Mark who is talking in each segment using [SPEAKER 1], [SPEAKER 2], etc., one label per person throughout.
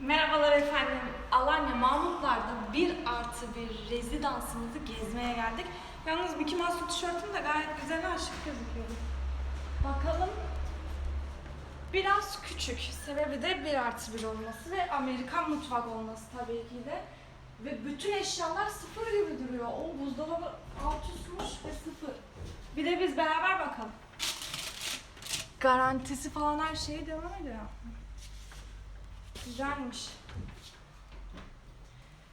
[SPEAKER 1] Merhabalar efendim. Alanya Mahmutlar'da bir artı bir rezidansımızı gezmeye geldik. Yalnız Mickey Mouse tişörtüm de gayet güzel ha, şık gözüküyor. Bakalım. Biraz küçük. Sebebi de bir artı bir olması ve Amerikan mutfak olması tabii ki de. Ve bütün eşyalar sıfır gibi duruyor. O buzdolabı alt üstmüş ve sıfır. Bir de biz beraber bakalım. Garantisi falan her şeyi devam ediyor. Güzelmiş.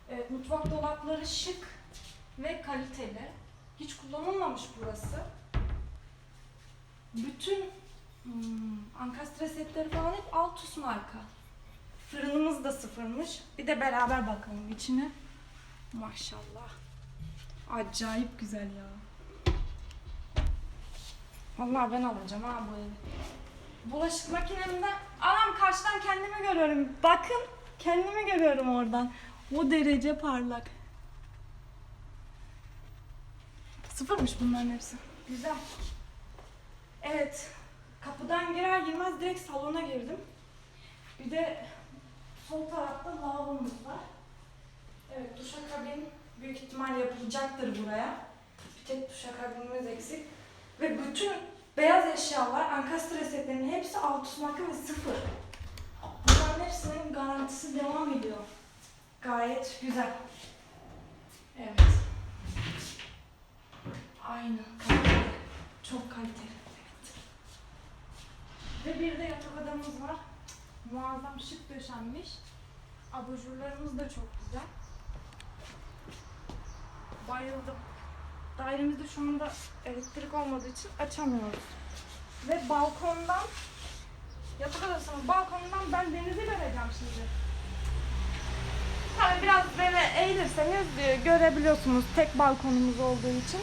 [SPEAKER 1] Evet, mutfak dolapları şık ve kaliteli. Hiç kullanılmamış burası. Bütün hmm, ankastre setleri falan hep Altus marka. Fırınımız da sıfırmış. Bir de beraber bakalım içine. Maşallah. Acayip güzel ya. Vallahi ben alacağım ha bu evi. Bulaşık makinemden anam karşıdan kendimi görüyorum. Bakın kendimi görüyorum oradan. O derece parlak. Sıfırmış bunların hepsi. Güzel. Evet. Kapıdan girer girmez direkt salona girdim. Bir de sol tarafta lavabomuz var. Evet duşakabin büyük ihtimal yapılacaktır buraya. Bir tek duşakabinimiz eksik. Ve bütün beyaz eşyalar, ankastre setlerinin hepsi alt marka ve sıfır. Bunların hepsinin garantisi devam ediyor. Gayet güzel. Evet. Aynı. Çok kaliteli. Evet. Ve bir de yatak odamız var. Muazzam şık döşenmiş. Abajurlarımız da çok güzel. Bayıldım. Dairemizde şu anda elektrik olmadığı için açamıyoruz. Ve balkondan, yatak odasının balkonundan ben denizi göreceğim şimdi. Tabii biraz böyle eğilirseniz e, görebiliyorsunuz tek balkonumuz olduğu için.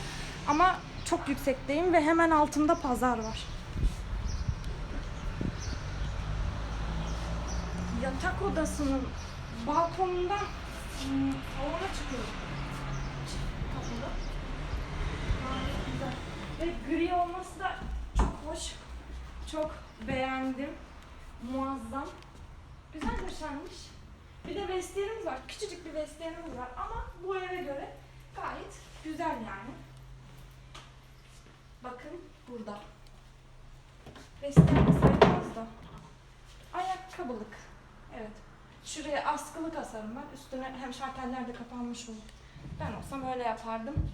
[SPEAKER 1] Ama çok yüksekteyim ve hemen altımda pazar var. Yatak odasının balkonundan hmm, salona çıkıyorum. Kapıda. Gayet güzel. Ve gri olması da çok hoş. Çok beğendim. Muazzam. Güzel döşenmiş. Bir de vestiyerimiz var. Küçücük bir vestiyerimiz var ama bu eve göre gayet güzel yani. Bakın burada. Vestiyer sayılmaz. Ayakkabılık. Evet. Şuraya askılık asarım ben. Üstüne hem şarteller de kapanmış olur. Ben olsam öyle yapardım.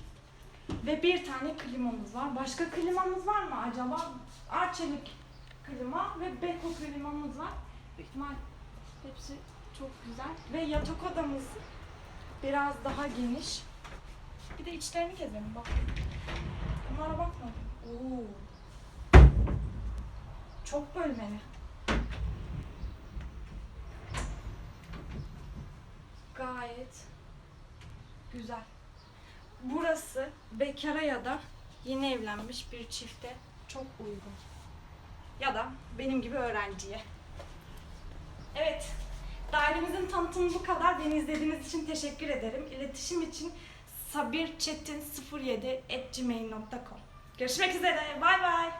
[SPEAKER 1] Ve bir tane klimamız var. Başka klimamız var mı acaba? Arçelik klima ve Beko klimamız var. Büyük hepsi çok güzel. Ve yatak odamız biraz daha geniş. Bir de içlerini gezelim bak. Bunlara bakmadım. Oo. Çok bölmeli. Gayet güzel. Burası bekara ya da yeni evlenmiş bir çifte çok uygun. Ya da benim gibi öğrenciye. Evet, dairemizin tanıtımı bu kadar. Beni izlediğiniz için teşekkür ederim. İletişim için sabirçetin07 Görüşmek üzere, bay bay.